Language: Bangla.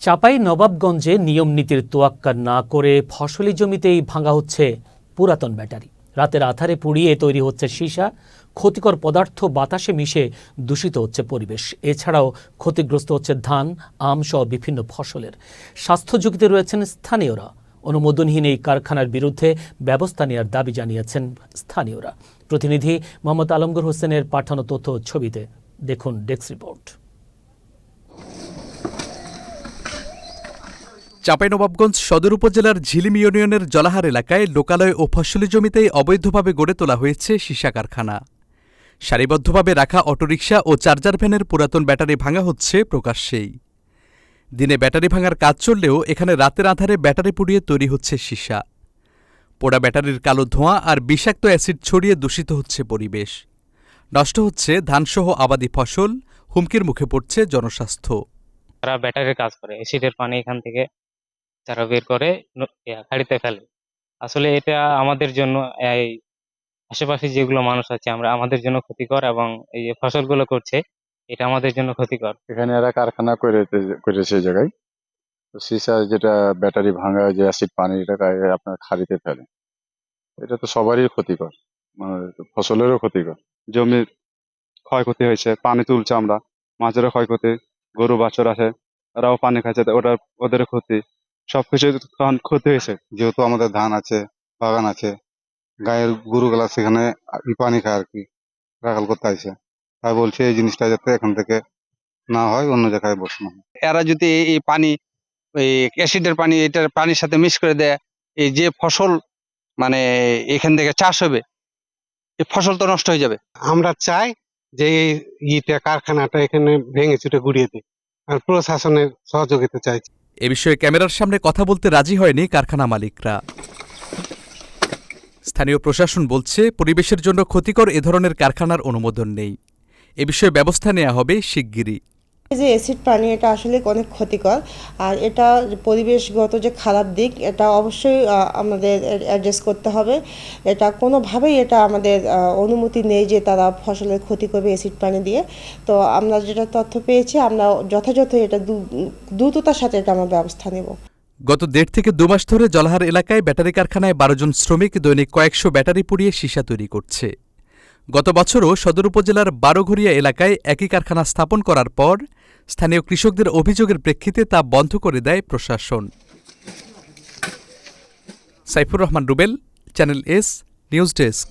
চাপাই নবাবগঞ্জে নিয়ম নীতির তোয়াক্কা না করে ফসলি জমিতেই ভাঙা হচ্ছে পুরাতন ব্যাটারি। রাতের আধারে পুড়িয়ে তৈরি হচ্ছে সীসা, ক্ষতিকর পদার্থ বাতাসে মিশে দূষিত হচ্ছে পরিবেশ। এছাড়াও ক্ষতিগ্রস্ত হচ্ছে ধান, আম সহ বিভিন্ন ফসলের। স্বাস্থ্য ঝুঁকিতে রয়েছেন স্থানীয়রা। অনুমোদনহীন এই কারখানার বিরুদ্ধে ব্যবস্থা নেওয়ার দাবি জানিয়েছেন স্থানীয়রা। প্রতিনিধি মোহাম্মদ আলমগীর হোসেনের পাঠানো তথ্য ছবিতে দেখুন ডেস্ক রিপোর্ট। চাঁপাইনবাবগঞ্জ সদর উপজেলার ঝিলিম ইউনিয়নের জলাহার এলাকায় লোকালয় ও ফসলি জমিতেই অবৈধভাবে গড়ে তোলা হয়েছে সীসা কারখানা। সারিবদ্ধভাবে রাখা অটোরিকশা ও চার্জার ভ্যানের পুরাতন ব্যাটারি ভাঙা হচ্ছে প্রকাশ্যেই। দিনে ব্যাটারি ভাঙার কাজ চললেও এখানে রাতের আধারে ব্যাটারি পুড়িয়ে তৈরি হচ্ছে সীসা। পোড়া ব্যাটারির কালো ধোঁয়া আর বিষাক্ত অ্যাসিড ছড়িয়ে দূষিত হচ্ছে পরিবেশ। নষ্ট হচ্ছে ধানসহ আবাদি ফসল, হুমকির মুখে পড়ছে জনস্বাস্থ্য। তারা ব্যাটারির কাজ করে, অ্যাসিডের পানি এখান থেকে তারা বের করে খাড়িতে ফেলে। আসলে এটা আমাদের জন্য, এই আশেপাশে যেগুলো মানুষ আছে, আমরা আমাদের জন্য ক্ষতিকর এবং এই যে ফসলগুলো করছে, এটা আমাদের জন্য ক্ষতিকর। এখানে এরা কারখানা করে করেছে এই জায়গায়। তো সীসা যেটা ব্যাটারি ভাঙা, যে অ্যাসিড পানি এটা আপনার খাড়িতে ফেলে, এটা তো সবারই ক্ষতিকর। মানে ফসলেরও ক্ষতিকর। জমির ক্ষয়ক্ষতি হয়েছে, পানি তুলছে আমরা, মাছেরও ক্ষয়ক্ষতি, গরু, বাছর আছে, ওরাও পানি খাচ্ছে ওটা ওদের ক্ষতি। সবকিছু তখন ক্ষতি হয়েছে। যেহেতু আমাদের ধান আছে বাগান আছে গায়ের গরুগুলা সেখানে পানি খায় আর কি রাখাল করতে আছে তাই বলছে এই জিনিসটা যাতে এখান থেকে না হয় অন্য জায়গায় বসানো হয়। এরা যদি এই- এই পানি এই অ্যাসিডের পানি এটার পানির সাথে মিক্স করে দেয় এই যে ফসল মানে এখান থেকে চাষ হবে এই ফসল তো নষ্ট হয়ে যাবে। আমরা চাই যে এই ইটা কারখানাটা এখানে ভেঙে চুটে গুড়িয়ে দিই আর প্রশাসনের সহযোগিতা চাইছি এ বিষয়ে ক্যামেরার সামনে কথা বলতে রাজি হয়নি কারখানা মালিকরা। স্থানীয় প্রশাসন বলছে, পরিবেশের জন্য ক্ষতিকর এ ধরনের কারখানার অনুমোদন নেই। এ বিষয়ে ব্যবস্থা নেওয়া হবে শিগগিরই। যে অ্যাসিড পানি, এটা আসলে অনেক ক্ষতিকর। আর এটা পরিবেশগত যে খারাপ দিক, এটা অবশ্যই আমাদের অ্যাড্রেস করতে হবে। এটা কোনোভাবেই এটা আমাদের অনুমতি নেই যে তারা ফসলের ক্ষতি করবে অ্যাসিড পানি দিয়ে। তো আমরা যেটা তথ্য পেয়েছি, আমরা যথাযথ এটা দ্রু- দ্রুততার সাথে এটা আমরা ব্যবস্থা নেব। গত দেড় থেকে দু মাস ধরে জলাহার এলাকায় ব্যাটারি কারখানায় বারো জন শ্রমিক দৈনিক কয়েকশো ব্যাটারি পুড়িয়ে সীসা তৈরি করছে। গত বছরও সদর উপজেলার বারোঘরিয়া এলাকায় একই কারখানা স্থাপন করার পর স্থানীয় কৃষকদের অভিযোগের প্রেক্ষিতে তা বন্ধ করে দেয় প্রশাসন। Saifur Rahman Rubel, channel S, news desk.